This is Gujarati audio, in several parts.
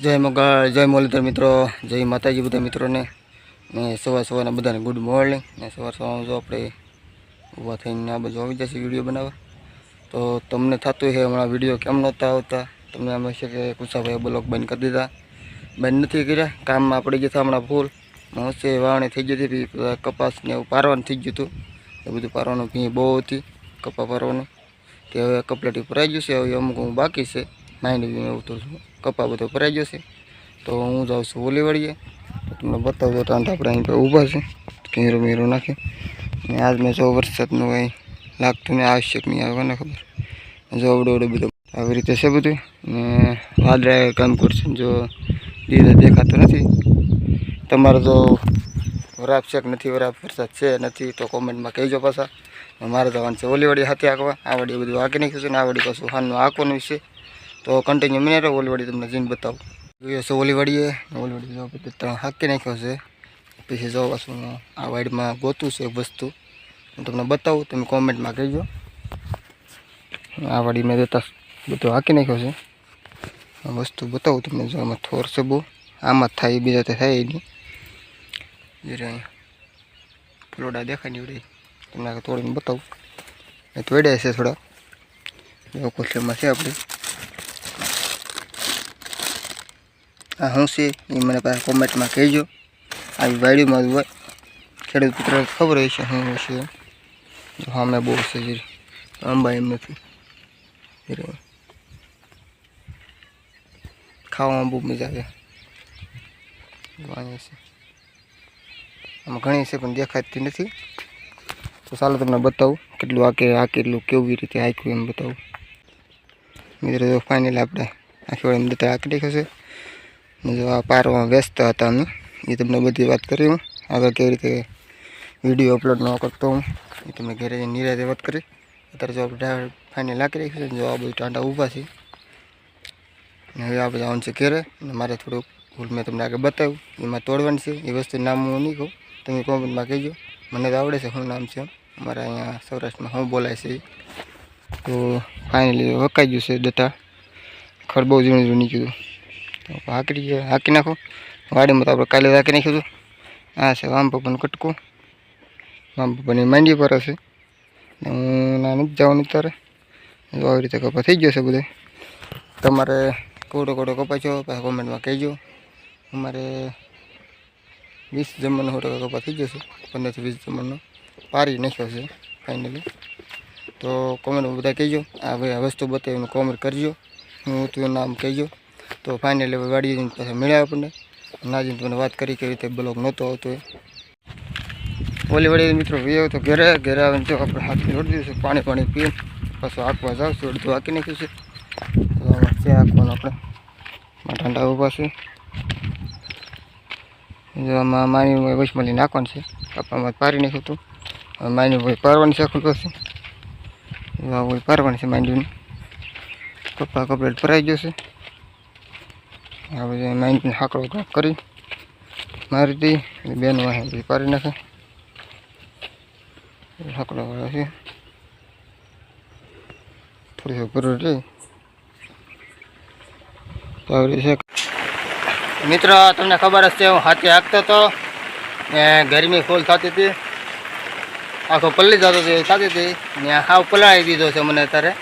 જય મગળ જય મોલીધર મિત્રો, જય માતાજી બધા મિત્રોને. ને સવાર સવારના બધાને ગુડ મોર્નિંગ ને સવાર સવારમાં જો આપણે ઊભા થઈને આ બાજુ આવી જશે વીડિયો બનાવવા. તો તમને થતું છે હમણાં વીડિયો કેમ નહોતા આવતા? તમને એમ હશે કે કુસાભાઈએ બ્લોક બંધ કરી દીધા. બંધ નથી કર્યા. કામમાં પડી ગયા હમણાં ફૂલ. હશે વાવણી થઈ ગઈ હતી. કપાસ ને એવું પારવાનું થઈ ગયું હતું. એ બધું પારવાનું ભીં બહુ હતી, કપા પારવાનું. તે હવે કપલેટી ભરાઈ ગયું છે. હવે અમુક બાકી છે. માઇન્ડ એવું તો કપા બધો ભરાઈ છે. તો હું જાઉં છું ઓલીવાડીએ. તમને બતાવજો તો આપણે અહીં ઊભા છે. કેરો મીરો નાખી. અને આજ મેં જો વરસાદનું કંઈ લાગતું ને આવશ્યક નહીં આવે કોને ખબર. જો અવડો અવડો બધું આવી રીતે છે બધું. ને વાદળા કામ કરશે જો દીધા દેખાતું નથી. તમારો જો વરાપ છે કે નથી વરાપ? વરસાદ છે નથી તો કોમેન્ટમાં કહેજો પાછા. ને મારે જવાનું છે ઓલીવાડી હાથે આંકવા આ વાડી બધું હાંકી નાખ્યું છે ને આ વડી પાછું હાલનું આંકવાનું છે. તો કન્ટિન્યુ મને રહો ઓલીવાડી તમને જઈને બતાવું. જોઈએ છે. ઓલીવાડીએ ઓલીવાડી જો ત્રણ હાકી નાખ્યો છે. પછી જો પાછું આ વાઈડમાં ગોતું છે એક વસ્તુ. હું તમને બતાવું. તમે કોમેન્ટમાં કહેજો. આ વાડી મેં દેતા બધું હાંકી નાખ્યો છે. વસ્તુ બતાવું તમને જો આમાં થોર છે બહુ. આમાં થાય બીજા તો થાય નહીં. જરા અહીંયા દેખાય નહીં વડે તમને તોડીને બતાવું. તોડ્યા છે થોડા. કોથળીમાં છે આપણે. આ શું છે એ મને પાસે કોમેન્ટમાં કહેજો. આવી વાડીમાં હોય. ખેડૂત પુત્ર ખબર હોય છે શું હશે જો હા મેં બહુ છે આંબા એમ નથી. ખાવામાં બહુ મજા આવે. જો છે. આમાં ઘણી છે, પણ દેખાતી નથી. તો ચાલો તમને બતાવું કેટલું આકે આ કેટલું કેવી રીતે આખ્યું એમ બતાવું. મિત્રો ફાઇનલ આપણે આખી વાળી અંદર આંકી નાખ્યો છે. ને જો આ પારવામાં વ્યસ્ત હતા અમે, એ તમને બધી વાત કરી હું. આગળ કેવી રીતે વીડિયો અપલોડ ન કરતો હું, એ તમને ઘરે જઈને નિરાતે વાત કરી. અત્યારે જો આપણે ફાઇનલ નાખી રાખ્યું છે, જો આ બધું ટાંટા ઊભા છે. ને હવે આપણે જવાનું છે ઘરે અને મારે થોડુંક ભૂલ મેં તમને આગળ બતાવ્યું. એમાં તોડવાની છે, એ વસ્તુ નામ હું નહીં કહું. તમે કોમેન્ટમાં કહેજો. મને તો આવડે છે શું નામ છે અમારા અહીંયા સૌરાષ્ટ્રમાં શું બોલાય છે એ. તો ફાઇનલી વકાઈ ગયું છે દતા ખર બહુ ઝીણું ઝીણું નીકળ્યું. તો હાકડી હાકી નાખો. વાડીમાં તો આપણે કાલે હાકી નાખ્યું હતું. આ છે વામ પપ્પાનું કટકું. વામ પપ્પાની માંડી પર હશે. હું નથી જવાનું અત્યારે. જો આવી રીતે કપા થઈ ગયો છે બધે. તમારે કોડો કોડો કપાજો પછી કોમેન્ટમાં કહેજો. અમારે વીસ જમણનો સો ટકા કપા થઈ જશે પંદરથી વીસ જમણનો. પારી નાખ્યો છે ફાઇનલી તો કોમેન્ટમાં બધા કહેજો. આ ભાઈ વસ્તુ બતાવીને કોમેન્ટ કરજો. હું તું નામ કહેજો. તો ફાઇનલી વાડી જઈને પાસે મળ્યા આપણને. ના જઈને તમને વાત કરી કેવી રીતે બ્લોગ નહોતો આવતો ઓલી વળી મિત્રો વી તો ઘરે ઘરે આવીને જો આપણે હાથથી રોડી દઈશું પાણી પાણી પીને પાછું આંકવા જાવ છું, અડધું આંકી નાખ્યું છે. આંખવાનું આપણે. ઠંડા ઊભા છે. જો આમાં માની વચમાંથી નાખવાનું છે. કપામાં પારી નાખ્યું હતું. માની ભાઈ પારવાની છે આખું પાસે. ભાઈ પારવાની છે માંડવીને. કપા કપડે ભરાઈ ગયો છે. હવે માઇન્ડને હાકડો કાપ કરી. મારી હતી બેન વાહે પારી નાખે. હાકડો વાળા છે. થોડી તો છે. મિત્રો, તમને ખબર જ છે, હું હાથે હાંકતો હતો. ને ગરમી ફૂલ થતી હતી. આખો પલ્લી જતો હતો થતી હતી. ને હાવ પલાળી દીધો છે મને અત્યારે.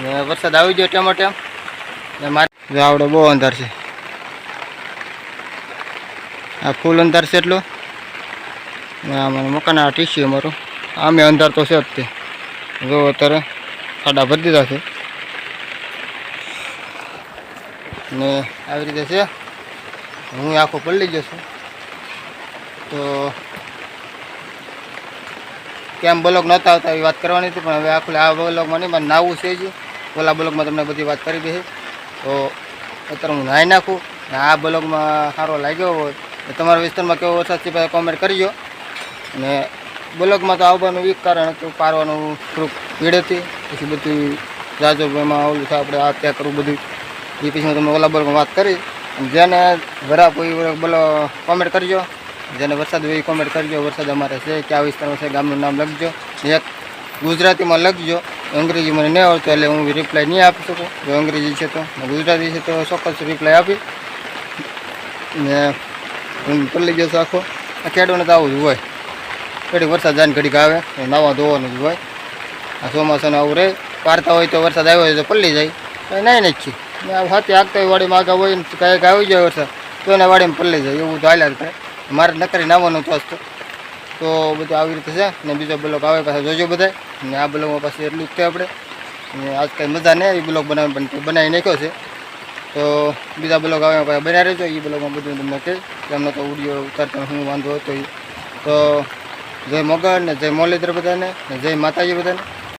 ને વરસાદ આવી ગયો ટેમ ટેમ ને મારે આવડે બહુ અંધાર છે. આ ફૂલ અંધાર છે એટલો. મકાન આ ટીસ્યુ અમારું. આમે અંધાર તો છે જ તે. જો અત્યારે ખાડા ભરી દીધા છે. ને આવી રીતે છે. હું આખો પલળી છું. તો કેમ બ્લોક નહોતા આવતા એવી વાત કરવાની હતી, પણ હવે આખું આ બ્લોકમાં નહીં, મને નાવું છે જ ઓલા બ્લોકમાં તમને બધી વાત કરી દે તો અત્યારે હું નાહી નાખું. ને આ બ્લોકમાં સારો લાગ્યો હોય તમારા વિસ્તારમાં કેવો વરસાદ છે પછી કોમેન્ટ કરજો ને બ્લોગમાં તો આવવાનું એક કારણ કે પારવાનું થોડુંક ભીડ હતી. પછી બધું એમાં ઓલું થાય, આપણે આ ત્યાં કરવું બધું. એ પછી હું ઓલા બ્લોકમાં વાત કરી. અને જેને વરાપ હોય બોલો કોમેન્ટ કરજો જેને વરસાદ હોય એ કોમેન્ટ કરજો વરસાદ અમારે છે કયા વિસ્તારમાં છે, ગામનું નામ લખજો. એક ગુજરાતીમાં લખજો. અંગ્રેજી મને નહીં આવડતું, એટલે હું રિપ્લાય નહીં આપી શકું. જો અંગ્રેજી છે તો, ગુજરાતી છે તો ચોક્કસ રિપ્લાય આપી. ને હું પલ્લી લઈ છું આખો. આ ખેડૂને તો આવું જ હોય. ઘડીક વરસાદ જાય ઘડીક આવે, એ નાવા ધોવાનું જ હોય. આ ચોમાસાનું આવું રહે. પારતા હોય તો વરસાદ આવ્યો હોય તો પલ્લી જાય. કંઈ નહીં નથી હાથી આગતા હોય, વાડીમાં આગા હોય ને કાંઈક આવી જાય વરસાદ, તો એના વાડીમાં પલ્લી જાય. એવું તો હાલ્યા કરે. મારે નકરી નાવાનું તો. તો બધું આવી રીતે છે. ને બીજો બ્લોક આવે પાછા જોજો બધા ને આ બ્લોગમાં પાછું એટલું જ છે આપણે. આજ કાંઈ મજા નહીં એ બ્લોગ બનાવી પણ બનાવી નાખ્યો છે. તો બીજા બ્લોગ આવે બનાવી રહેજો. એ બ્લોગમાં બધું તમને કહે. તમને તો ઉડીયો ઉતારતા હું વાંધો હતો તો જય મગન ને જય મોલેદ્ર બધાને જય માતાજી બધાને.